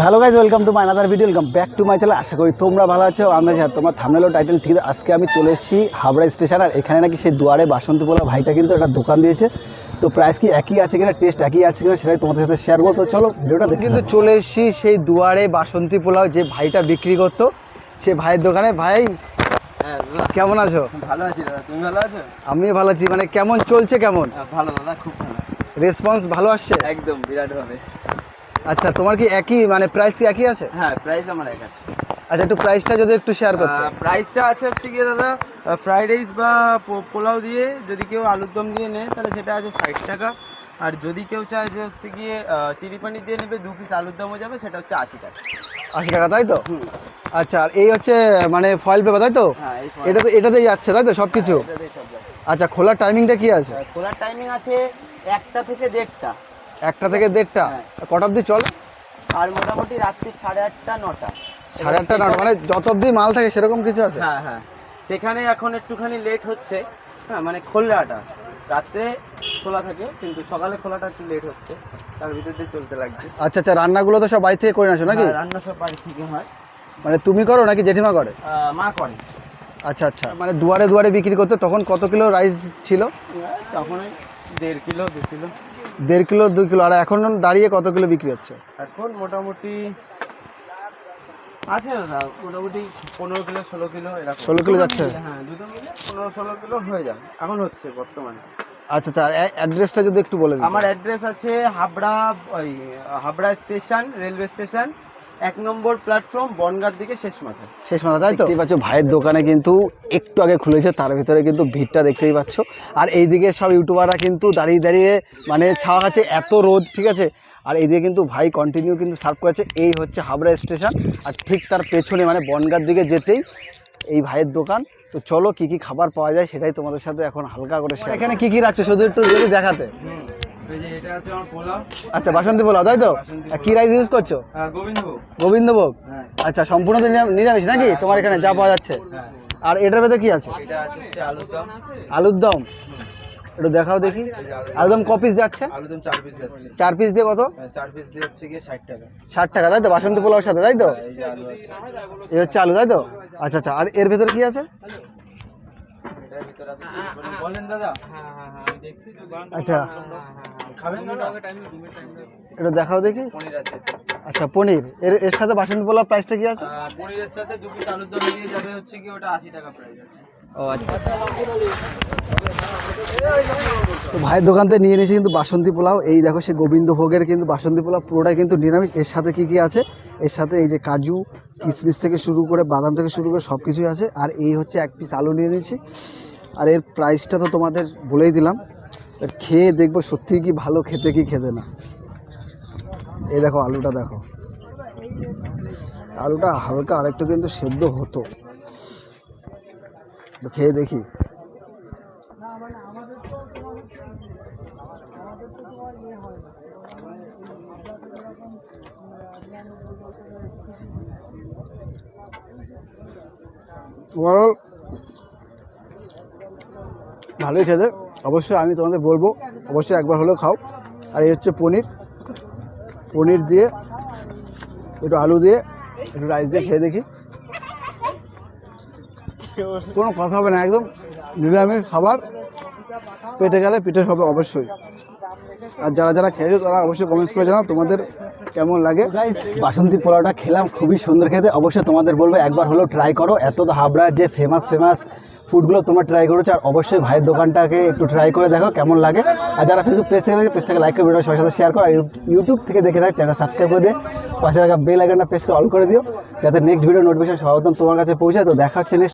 Hello guys welcome to my another video welcome back to my channel আশা করি তোমরা ভালো আছো আমরা যা তোমার থামনেলো টাইটেল ঠিক আছে। আজকে আমি চলে এসেছি হাবড়া স্টেশন আর এখানে নাকি সেই দুয়ারে বাসন্তী পোলা ভাইটা কিন্তু একটা দোকান দিয়েছে। তো প্রাইস কি একই আছে কিনা টেস্ট একই আছে কিনা সেটাই তোমাদের সাথে শেয়ার করতো চলো ভিডিওটা দেখি কিন্তু চলে এসেছি সেই দুয়ারে বাসন্তী পোলাও যে ভাইটা বিক্রি করতো সে ভাইয়ের দোকানে। ভাই কেমন আছো? ভালো আছি দাদা তুমি ভালো আছো? আমি ভালো আছি মানে কেমন চলছে কেমন? ভালো দাদা খুব ভালো। রেসপন্স ভালো আসছে? একদম বিরাট ভাবে। আচ্ছা তোমার কি একই মানে প্রাইস কি একই আছে? হ্যাঁ প্রাইস আমার এক আছে। আচ্ছা একটু প্রাইসটা যদি একটু শেয়ার করতে। প্রাইসটা আছে হচ্ছে গিয়ে দাদা ফ্রাইড রাইস বা পোলাও দিয়ে যদি কেউ আলুর দম দিয়ে নেয় তাহলে সেটা আছে ষাট টাকা। আর যদি কেউ চায় যে হচ্ছে গিয়ে চিলি পানির দিয়ে নেবে দু পিস আলুর দমও যাবে সেটা হচ্ছে আশি টাকা। আশি টাকা তাই তো? আচ্ছা আর এই হচ্ছে মানে ফয়েল পেপার তাই তো? হ্যাঁ ফল- এটাতে এটাতেই যাচ্ছে তাই তো সব কিছু হ্যাঁ, সব যাবে। আচ্ছা খোলার টাইমিংটা কি আছে? খোলার টাইমিং আছে একটা থেকে দেড়টা। একটা থেকে দেড়টা? হ্যাঁ। কটা অবধি চলে? আর মোটামুটি রাত্রি সাড়ে আটটা নটা। সাড়ে আটটা নটা। মানে যত অবধি মাল থাকে সেরকম কিছু আছে? হ্যাঁ হ্যাঁ। সেখানে এখন একটুখানি লেট হচ্ছে। হ্যাঁ মানে খোলাটা। রাত্রে খোলা থাকে কিন্তু সকালে খোলাটা একটু লেট হচ্ছে। তার ভিতর দিয়ে চলতে লাগছে। আচ্ছা আচ্ছা রান্নাগুলো তো সব বাড়ি থেকে করে আসো নাকি? হ্যাঁ, রান্না সব বাড়ি থেকে হয়। মানে তুমি করো নাকি জেঠিমা করে? মা করে। আচ্ছা আচ্ছা। মানে দুয়ারে দুয়ারে বিক্রি করতে তখন কত কিলো রাইস ছিল? তখন ওই দেড় কিলো দু কিলো। দেড় কিলো দুই কিলো। আর এখন দাঁড়িয়ে কত কিলো বিক্রি হচ্ছে? এখন মোটামুটি আছে দাদা মোটামুটি পনেরো কিলো ষোলো কিলো এরকম। 16 কিলো যাচ্ছে? হ্যাঁ দুটো মিলে পনেরো ষোলো কিলো হয়ে যাবে এখন হচ্ছে বর্তমানে। আচ্ছা আচ্ছা অ্যাড্রেসটা যদি একটু বলে আমার অ্যাড্রেস আছে হাবড়া ওই হাবড়া স্টেশন রেলওয়ে স্টেশন এক নম্বর প্ল্যাটফর্ম বনগার দিকে শেষ মাথায়। শেষ মাথা তাই তো? দেখতেই পাচ্ছ ভাইয়ের দোকানে কিন্তু একটু আগে খুলেছে তার ভিতরে কিন্তু ভিড়টা দেখতেই পাচ্ছ। আর এইদিকে সব ইউটিউবাররা কিন্তু দাঁড়িয়ে দাঁড়িয়ে মানে ছাওয়া খাচ্ছে এত রোদ ঠিক আছে? আর এইদিকে কিন্তু ভাই কন্টিনিউ কিন্তু সার্ভ করেছে এই হচ্ছে হাবড়া স্টেশন আর ঠিক তার পেছনে মানে বনগার দিকে যেতেই এই ভাইয়ের দোকান। তো চলো কি কি খাবার পাওয়া যায় সেটাই তোমাদের সাথে এখন হালকা করে এখানে কি কি রাখছে শুধু একটু যদি দেখাতে। আচ্ছা বাসন্তী পোলাও তাই তো? কি রাইস ইউজ করছ? গোবিন্দভোগ। গোবিন্দভোগ? হ্যাঁ। আচ্ছা সম্পূর্ণ নিরামিষ নাকি? তোমার এখানে যা পাওয়া যাচ্ছে। হ্যাঁ। আর এটার ভেতরে কি আছে? আলুর দম। একটু দেখাও দেখি। আলুর দম ক পিস যাচ্ছে? চার পিস যাচ্ছে। চার পিস দিয়ে কত? হ্যাঁ, পিস দিয়ে হচ্ছে গিয়ে ষাট টাকা। তাই তো? বাসন্তী পোলাওর সাথে তাই তো? এই হচ্ছে আলু তাই তো? আচ্ছা আচ্ছা আর এর ভেতরে কি আছে? এটার ভিতরে আছে চিলি পনির। বলেন দাদা। আচ্ছা। খাবেন দাদা? একটু দেখাও দেখি। পনির আছে। আচ্ছা পনির। এর এর সাথে বাসন্তী পোলাও প্রাইসটা কি আছে? পনিরের সাথে দু পিস আলুর দম দিয়ে যাবে হচ্ছে কি ওটা আশি টাকা প্রাইস আছে। ও আচ্ছা। তো ভাইয়ের দোকান থেকে নিয়ে নিয়েছি কিন্তু বাসন্তী পোলাও। এই দেখো সে গোবিন্দ ভোগের কিন্তু বাসন্তী পোলাও পুরোটাই কিন্তু নিরামিষ। এর সাথে কি কি আছে? এর সাথে এই যে কাজু কিশমিশ থেকে শুরু করে বাদাম থেকে শুরু করে সব কিছুই আছে। আর এই হচ্ছে এক পিস আলু নিয়ে নিয়েছি। আর এর প্রাইসটা তো তোমাদের বলেই দিলাম। খেয়ে দেখব সত্যি কি ভালো, খেতে কি খেতে না। এই দেখো আলুটা দেখো। আলুটা হালকা আরেকটু কিন্তু সেদ্ধ হতো। খেয়ে দেখি। ওভারঅল ভালোই খেতে। অবশ্যই আমি তোমাদের বলব, অবশ্যই একবার হলেও খাও। আর এই হচ্ছে পনির। পনির দিয়ে, একটু আলু দিয়ে, একটু রাইস দিয়ে খেয়ে দেখি। কোনো কথা হবে না, একদম নিরামিষ খাবার। পেটে গেলে পিঠে হবে অবশ্যই। আর যারা যারা খেয়েছো, তারা অবশ্যই কমেন্টস করে জানাও তোমাদের কেমন লাগে। বাসন্তী পোলাওটা খেলাম, খুবই সুন্দর খেতে। অবশ্যই তোমাদের বলব, একবার হলেও ট্রাই করো। এত তো হাবড়ার যে ফেমাস ফেমাস ফুডগুলো তোমরা ট্রাই করেছ, আর অবশ্যই ভাইয়ের দোকানটাকে একটু ট্রাই করে দেখো কেমন লাগে। আর যারা ফেসবুক পেজ থেকে দেখে পেজটাকে লাইক করে ভিডিও সবার সাথে শেয়ার করো, আর ইউটিউব থেকে দেখে থাকে চ্যানেল সাবস্ক্রাইব করে দিয়ে পাশে থাকা বেল আইকনটা প্রেস করে অল করে দিও, যাতে নেক্সট ভিডিও নোটিফিকেশন সর্বপ্রথম তোমার কাছে পৌঁছায়। তো দেখা হচ্ছে